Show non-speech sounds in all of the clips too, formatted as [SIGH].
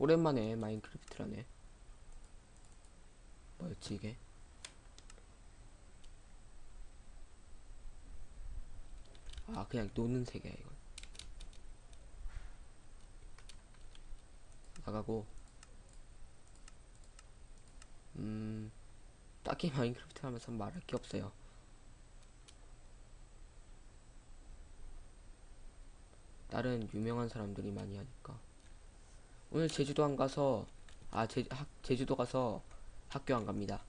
오랜만에 마인크래프트라네. 뭐였지 이게? 아 그냥 노는 세계야 이건. 나가고 음 딱히 [LAUGHS] 마인크래프트 하면서 말할 게 없어요. 다른 유명한 사람들이 많이 하니까. 오늘 제주도 안 가서 아 제, 학, 제주도 가서 학교 안 갑니다.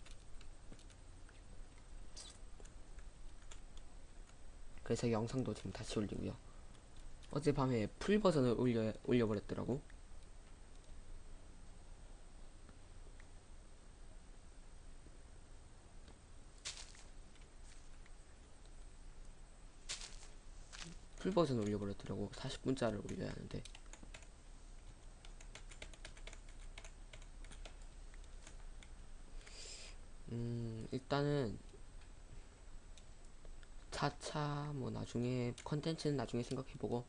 그래서 영상도 지금 다시 올리고요. 어젯밤에 풀 버전을 올려 올려버렸더라고. 풀 버전 올려버렸더라고. 40분짜리를 올려야 하는데. 음, 일단은 차차 뭐 나중에 컨텐츠는 나중에 생각해보고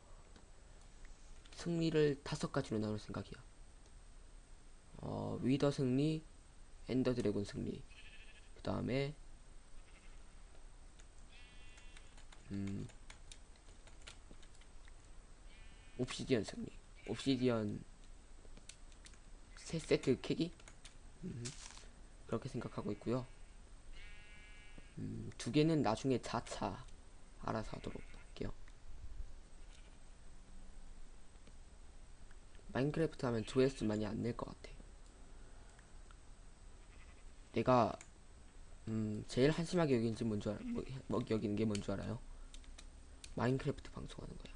승리를 다섯 가지로 나눌 생각이야. 어, 위더 승리, 엔더 드래곤 승리. 그 다음에 음, 옵시디언 승리. 옵시디언 세 세트 캐기? 음, 그렇게 생각하고 있고요. 음, 두 개는 나중에 자차 알아서 하도록 할게요. 마인크래프트 하면 조회수 많이 안 낼 것 같아. 내가 음, 제일 한심하게 여기는 지 뭔지 알아? 뭐, 뭐 여기는 게 뭔지 알아요? 마인크래프트 방송하는 거야.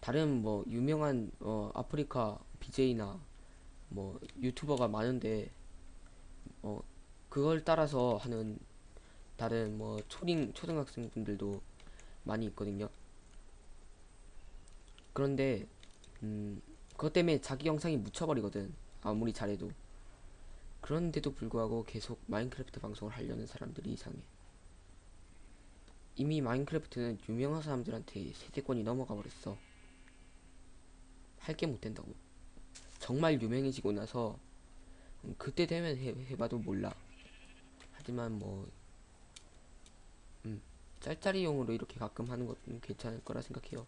다른 뭐 유명한 어, 아프리카 BJ나 뭐 유튜버가 많은데 어 그걸 따라서 하는 다른 뭐 초딩 초등학생 분들도 많이 있거든요. 그런데 음 그것 때문에 자기 영상이 묻혀버리거든. 아무리 잘해도. 그런데도 불구하고 계속 마인크래프트 방송을 하려는 사람들이 이상해. 이미 마인크래프트는 유명한 사람들한테 세대권이 넘어가 버렸어. 할 게 못 된다고. 정말 유명해지고 나서 음, 그때 되면 해, 해봐도 몰라. 하지만 뭐 음, 짤짤이용으로 이렇게 가끔 하는 것도 괜찮을 거라 생각해요.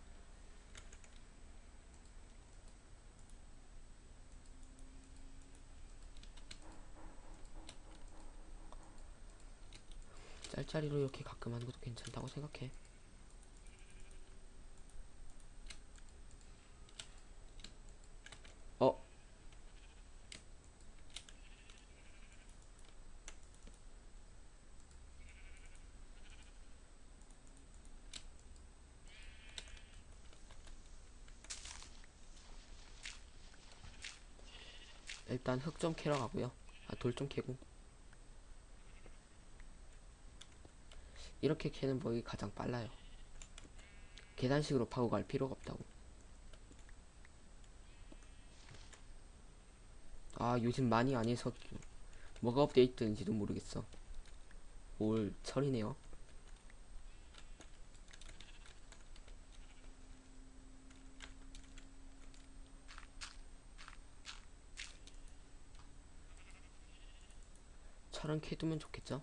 짤짤이로 이렇게 가끔 하는 것도 괜찮다고 생각해. 어? 일단 흙 좀 캐러 가고요. 아, 돌 좀 캐고. 이렇게 캐는 법이 가장 빨라요. 계단식으로 파고 갈 필요가 없다고. 아, 요즘 많이 안 해서 뭐가 업데이트인지도 모르겠어. 올 철이네요. 철은 캐두면 좋겠죠?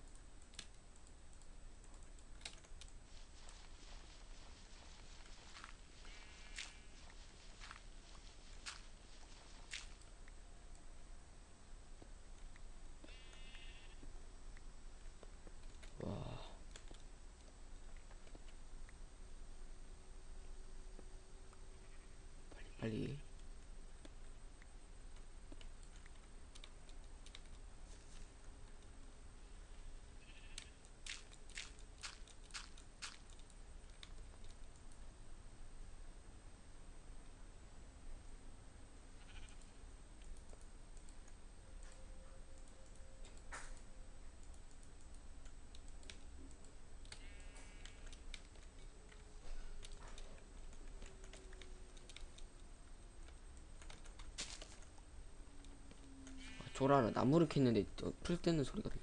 돌아라 나무를 캤는데 풀 뜯는 소리가 들려.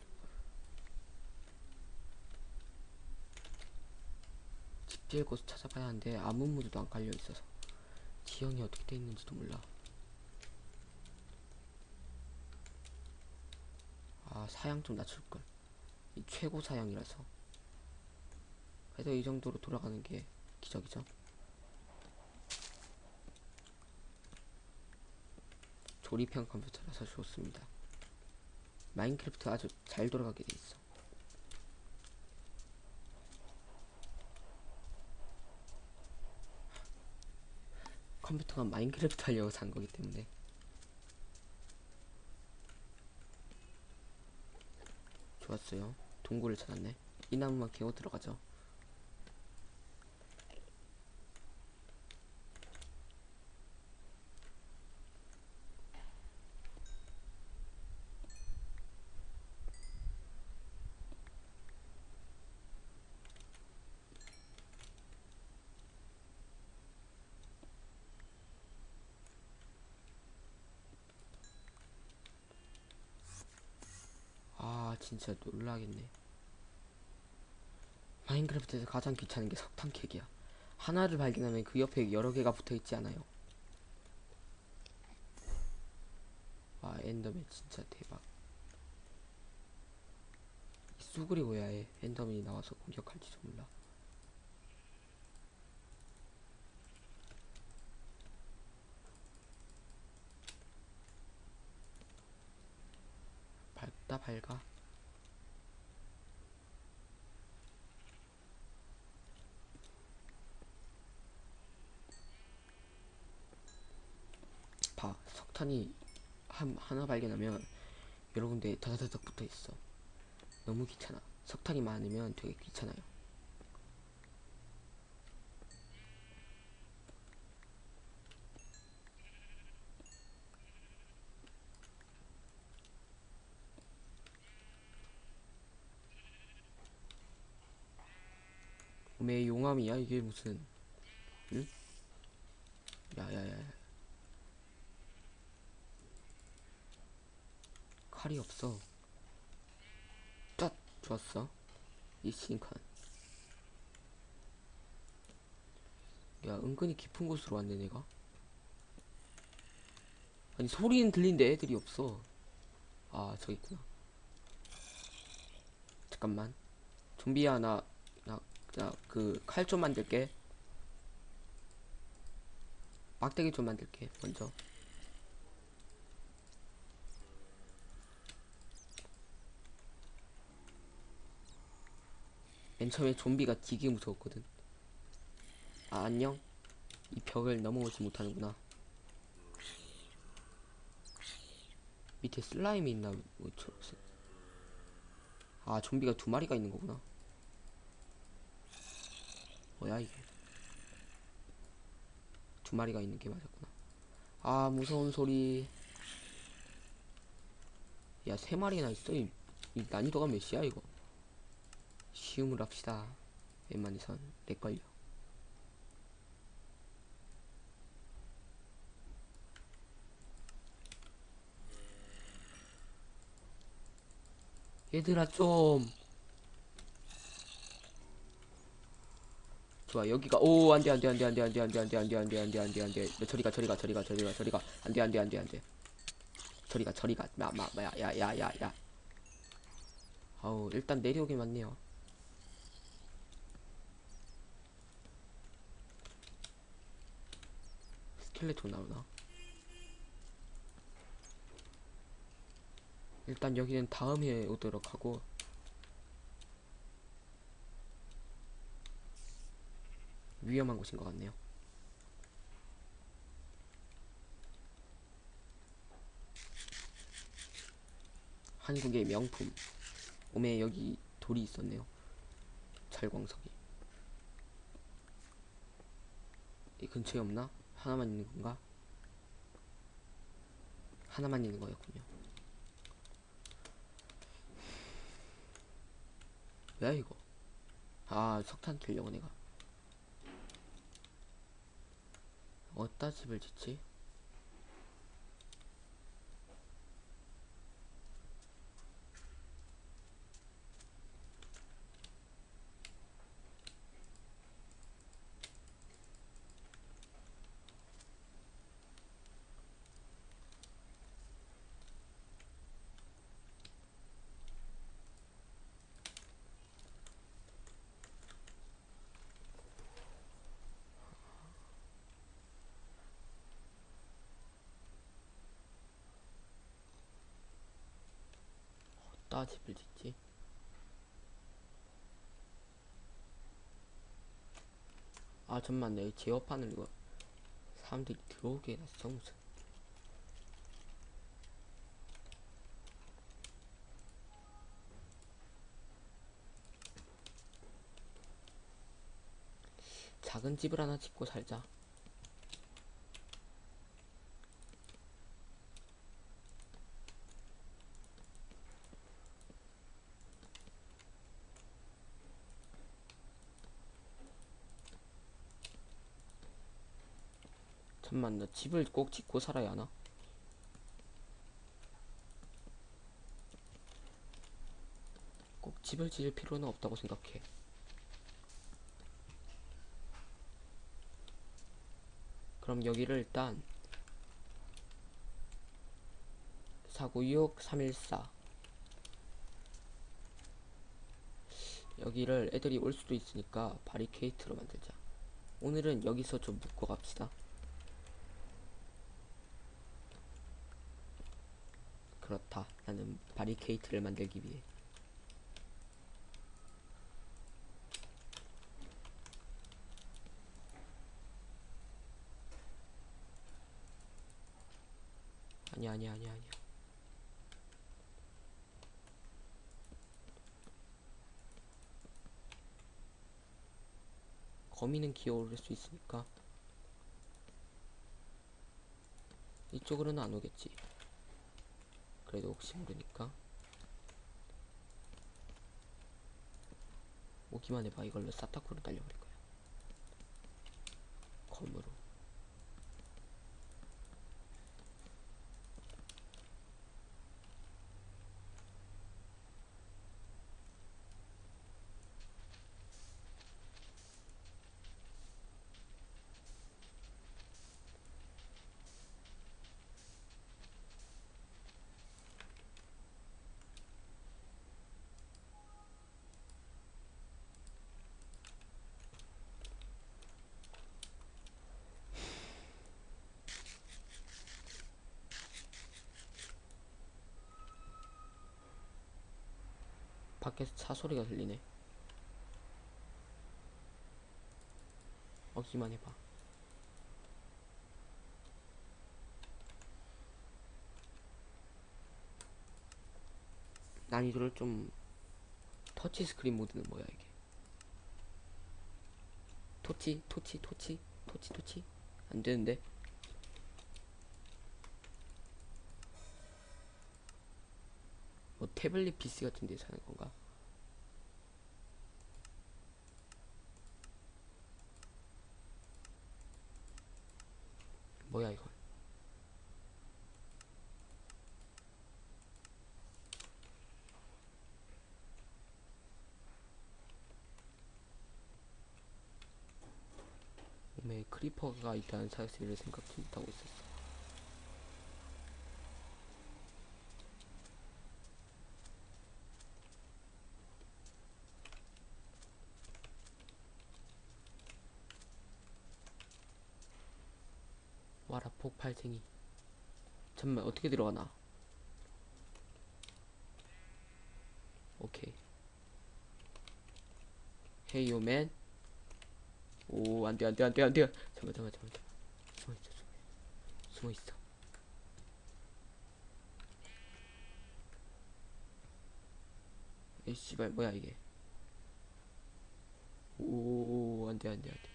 집질 곳을 찾아봐야 하는데 아무 무드도 안 깔려 있어서 지형이 어떻게 돼 있는지도 몰라. 아 사양 좀 낮출걸. 이 최고 사양이라서. 그래서 이 정도로 돌아가는 게 기적이죠. 조립형 컴퓨터라서 좋습니다. 마인크래프트 아주 잘 돌아가게 돼 있어. 컴퓨터가 마인크래프트 하려고 산 거기 때문에. 좋았어요. 동굴을 찾았네. 이 나무만 캐고 들어가죠 아 진짜 놀라겠네. 마인크래프트에서 가장 귀찮은 게 석탄 캐기야. 하나를 발견하면 그 옆에 여러 개가 붙어 있지 않아요. 와 엔더맨 진짜 대박. 이 쑥그리고야 해 엔더맨이 나와서 공격할지도 몰라. 밝다 밝아 봐 석탄이 한, 하나 발견하면 여러 군데 다다다닥 붙어 있어. 너무 귀찮아. 석탄이 많으면 되게 귀찮아요. 왜 용암이야? 이게 무슨 응? 야야야 칼이 없어. cat 좋았어. 이 싱컨 야 은근히 깊은 곳으로 왔네 내가. 아니 소리는 들리는데 애들이 없어. 아 저기 있구나. 잠깐만. 좀비야 나 나 나 그 칼 좀 만들게. 막대기 좀 만들게 먼저 맨 처음에 좀비가 되게 무서웠거든. 아 안녕. 이 벽을 넘어오지 못하는구나. 밑에 슬라임이 있나 뭐아 좀비가 두 마리가 있는 거구나. 뭐야 이게. 두 마리가 있는 게 맞았구나. 아 무서운 소리. 야 세 마리나 있어? 이, 이 난이도가 몇이야 이거 쉬움을 합시다 웬만해선 렉걸려 얘들아 좀 좋아 여기가 오 안돼 안돼 안돼 안돼 안돼 안돼 안돼 안돼 안돼 안돼 안돼 안돼 저리가 저리가 저리가 저리가 저리가 안돼 안돼 안돼 안돼 저리가 저리가 마마야야야야야 아우 일단 내려오긴 맞네요 스켈레톤 나오나 일단 여기는 다음에 오도록 하고 위험한 곳인 것 같네요. 한국의 명품. 오메 여기 돌이 있었네요. 철광석이. 이 근처에 없나? 하나만 있는 건가? 하나만 있는 거였군요. 뭐야 이거? 아 석탄 캐려고 내가. 어디다 집을 짓지? 어디다 집을 짓지? 아 잠만 내 제어판을 이거 사람들이 들어오게 해놨어 무슨 작은 집을 하나 짓고 살자 잠만 나 집을 꼭 짓고 살아야 하나? 꼭 집을 지을 필요는 없다고 생각해. 그럼 여기를 일단 496 314 여기를 애들이 올 수도 있으니까 바리케이트로 만들자. 오늘은 여기서 좀 묵고 갑시다. 그렇다. 나는 바리케이트를 만들기 위해. 아니야, 아니야, 아니야, 아니야. 거미는 기어오를 수 있으니까 이쪽으로는 안 오겠지. 그래도 혹시 모르니까. 오기만 해봐. 이걸로 사타쿠로 달려버릴 거야. 검으로 밖에서 차 소리가 들리네. 오기만 해봐. 난이도를 좀 터치 스크린 모드는 뭐야 이게? 토치 토치 토치 토치 토치. 안 되는데 태블릿 PC 같은 데 사는 건가? 뭐야 이건? 몸에 크리퍼가 있다는 사실을 생각지 못하고 있었어. 폭발쟁이 잠만 어떻게 들어가나 오케이 헤이 요 맨 오, 안 돼, 안 돼, 안 돼, 안 돼. 잠깐, 잠깐, 잠깐, 잠깐. 숨어 있어, 숨어 있어. 숨어 있어. 에이, 씨발, 뭐야, 이게. 오, 안 돼, 안 돼, 안 돼.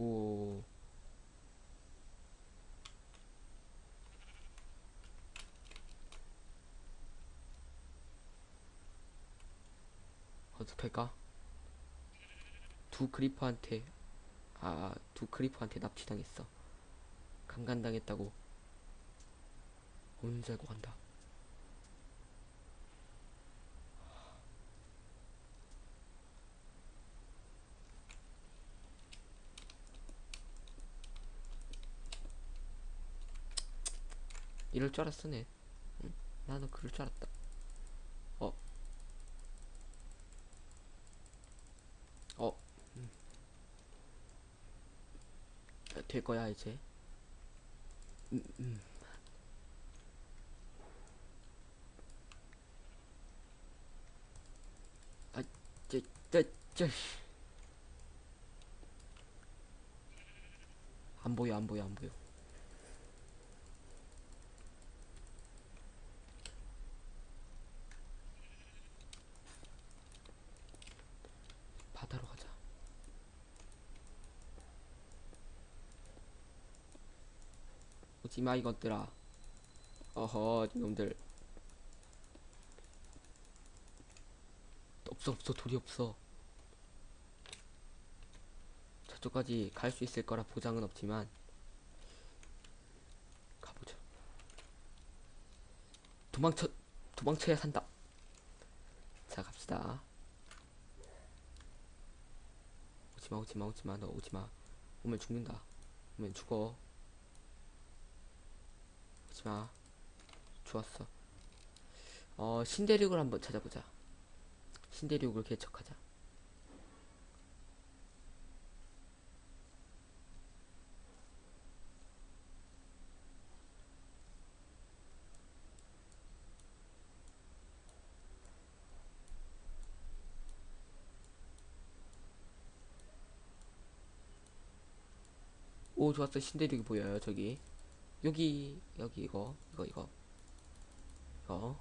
오. 어떡할까? 두 크리퍼한테 아, 두 크리퍼한테 납치당했어. 강간당했다고. 알고 간다. 이럴 줄 알았으네 나도 그럴 줄 알았다 어? 어? 음. 어 될 거야 이제 음, 음. 아, 저, 저, 저. 안 보여, 안 보여, 안 보여. 오지마 이것들아. 어허 이놈들. 없어 없어 돌이 없어. 저쪽까지 갈 수 있을 거라 보장은 없지만 가보자. 도망쳐 도망쳐야 산다. 자 갑시다. 오지마 오지마 오지마. 너 오지마. 오면 죽는다. 오면 죽어 오지마 좋았어. 어 신대륙을 한번 찾아보자. 신대륙을 개척하자. 오 좋았어. 신대륙이 보여요 저기 여기 여기 이거 이거 이거. 이거.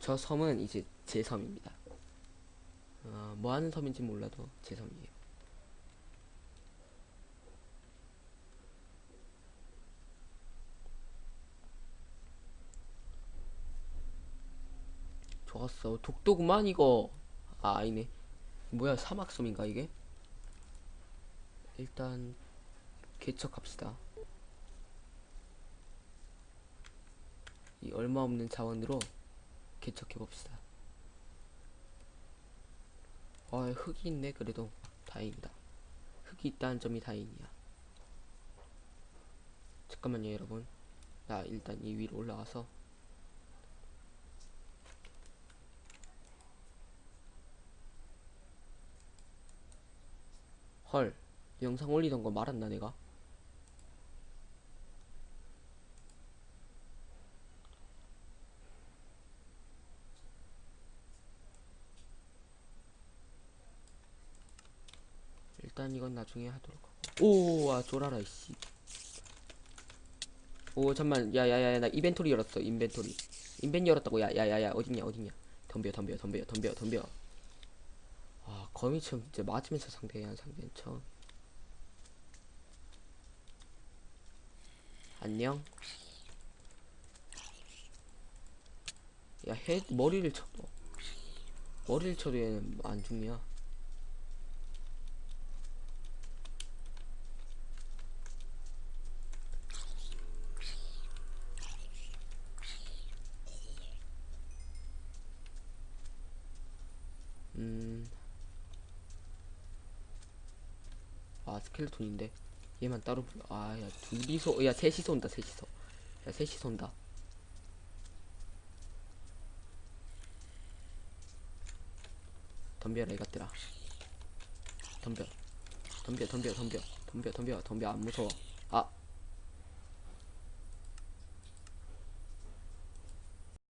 저 섬은 이제 제 섬입니다. 어, 뭐 하는 섬인지 몰라도 제 섬이에요 좋았어. 독도구만 이거. 아 아니네. 뭐야 사막섬인가 이게? 일단 개척합시다. 이 얼마 없는 자원으로 개척해 봅시다. 아 흙이 있네 그래도. 다행이다. 흙이 있다는 점이 다행이야. 잠깐만요 여러분. 나 일단 이 위로 올라가서 헐 영상 올리던 거 말았나 내가? 일단 이건 나중에 하도록 오와 쫄아라 이씨. 오 잠만 야야야야 나 이벤토리 열었어 인벤토리. 인벤 열었다고 야야야야 어딨냐 어딨냐. 덤벼 덤벼 덤벼 덤벼 덤벼 아 거미처럼 진짜 맞으면서 상대한 상대는 처음. 안녕. 야 해 머리를 쳐도 머리를 쳐도 얘는 안 죽냐? 음. 아, 스켈레톤인데. 얘만 따로, 불러. 아, 야, 둘이서, 야, 셋이서 온다, 셋이서. 야, 셋이서 온다. 덤벼라, 이것들아. 덤벼. 덤벼, 덤벼, 덤벼. 덤벼, 덤벼, 덤벼, 안 무서워. 아.